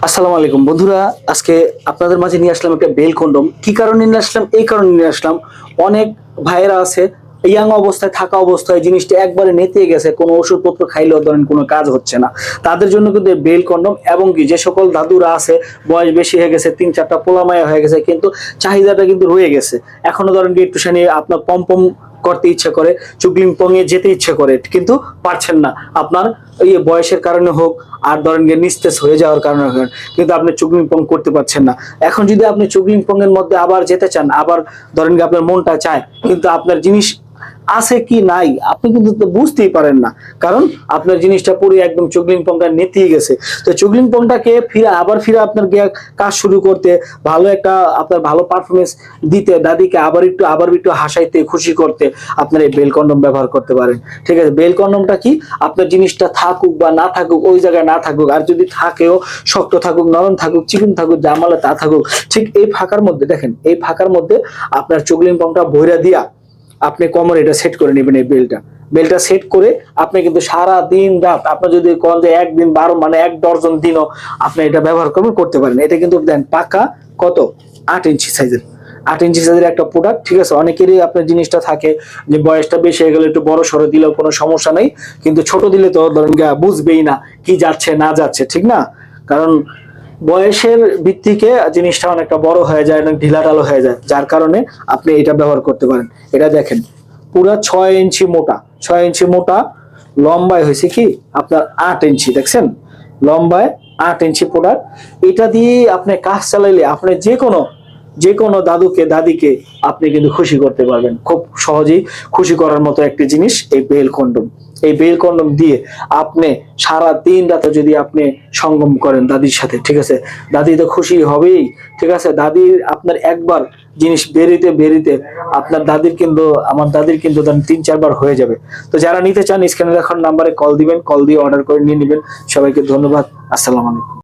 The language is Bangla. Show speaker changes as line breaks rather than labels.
আসসালামু আলাইকুম। বন্ধুরা, আজকে আপনাদের মাঝে নিয়ে আসলাম একটা বেল কন্ডম। কি কারণে নিয়ে আসলাম? এই কারণে নিয়ে আসলাম, অনেক ভাইয়েরা আছে, ইয়াং অবস্থায় থাকা অবস্থায় জিনিসটা একবারে নেতে গেছে, কোনো ওষুধপত্র খাইলেও ধরেন কোনো কাজ হচ্ছে না। তাদের জন্য কিন্তু বেল কন্ডম এবং কি যে সকল দাদুরা আছে, বয়স বেশি হয়ে গেছে, তিন চারটা পোলামায়া হয়ে গেছে, কিন্তু চাহিদাটা কিন্তু রয়ে গেছে। এখনও ধরেন একটুখানি আপনার পম পম করতে ইচ্ছে করে এ যেতে ইচ্ছে করে, কিন্তু পারছেন না। আপনার এই বয়সের কারণে হোক, আর ধরেন গিয়ে নিস্তেজ হয়ে যাওয়ার কারণে হোক, কিন্তু আপনি চুগলিং পং করতে পারছেন না। এখন যদি আপনি এর মধ্যে আবার যেতে চান, আবার ধরেন গিয়ে আপনার মনটা চায়, কিন্তু আপনার জিনিস আছে কি নাই, আপনি কিন্তু বুঝতেই পারেন না। কারণ আপনার জিনিসটা পুরো একদম চুগলিং পংটা নেতিয়ে গেছে। তো চুগলিং পংটাকে ফিরে, আবার ফিরে আপনার কাজ শুরু করতে, ভালো একটা আপনার ভালো পারফরমেন্স দিতে, দাদিকে আবার একটু আবার একটু হাসাইতে, খুশি করতে আপনার এই বেল কন্ডম ব্যবহার করতে পারেন। ঠিক আছে, বেল কন্ডমটা কি? আপনার জিনিসটা থাকুক বা না থাকুক, ওই জায়গায় না থাকুক, আর যদি থাকেও, শক্ত থাকুক, নরম থাকুক, চিকন থাকুক, জামালা তা থাকুক, ঠিক এই ফাঁকার মধ্যে, দেখেন, এই ফাঁকার মধ্যে আপনার চুগলিং পংটা ভৈরা দিয়া আপনি কমর এটা সেট করে নেবেন এই বেলটা বেলটা সেট করে আপনি কিন্তু সারা দিন রাত, আপনি যদি কোন যে একদিন বারো মানে এক ডজন দিনও আপনি এটা ব্যবহার করবেন করতে পারেন। এটা কিন্তু দেন পাকা কত? আট ইঞ্চি সাইজের আট ইঞ্চি সাইজের একটা প্রোডাক্ট ঠিক আছে? অনেকেরই আপনার জিনিসটা থাকে যে বয়সটা বেশি হয়ে গেলে একটু বড় সড়ো দিলেও কোনো সমস্যা নেই, কিন্তু ছোট দিলে তো ধরেন বুঝবেই না কি যাচ্ছে, না যাচ্ছে, ঠিক না? কারণ বয়সের ভিত্তিকে জিনিসটা অনেকটা বড় হয়ে যায় অনেক ঢিলাঢালো হয়ে যায়, যার কারণে আপনি এটা ব্যবহার করতে পারেন। এটা দেখেন, পুরা ছয় ইঞ্চি মোটা, ছয় ইঞ্চি মোটা, লম্বায় হয়েছে কি? আপনার আট ইঞ্চি, দেখছেন? লম্বায় আট ইঞ্চি প্রোডাক্ট এটা দিয়ে আপনি কাজ চালাইলে আপনি যে কোনো যে কোনো দাদুকে, দাদিকে আপনি কিন্তু খুশি করতে পারবেন। খুব সহজেই খুশি করার মতো একটি জিনিস এই বেল কন্ডম। এই বেল কন্ডম দিয়ে আপনি সারা দিন রাতে যদি আপনি সঙ্গম করেন দাদির সাথে, ঠিক আছে? দাদি তো খুশি হবেই, ঠিক আছে? দাদির আপনার একবার জিনিস বেরিতে বেরিতে আপনার দাদির কিন্তু, আমার দাদির কিন্তু তিন, চারবার হয়ে যাবে। তো যারা নিতে চান, স্ক্রিনে দেখার নাম্বারে কল দিবেন কল দিয়ে অর্ডার করে নিয়ে নেবেন। সবাইকে ধন্যবাদ। আসসালামু আলাইকুম।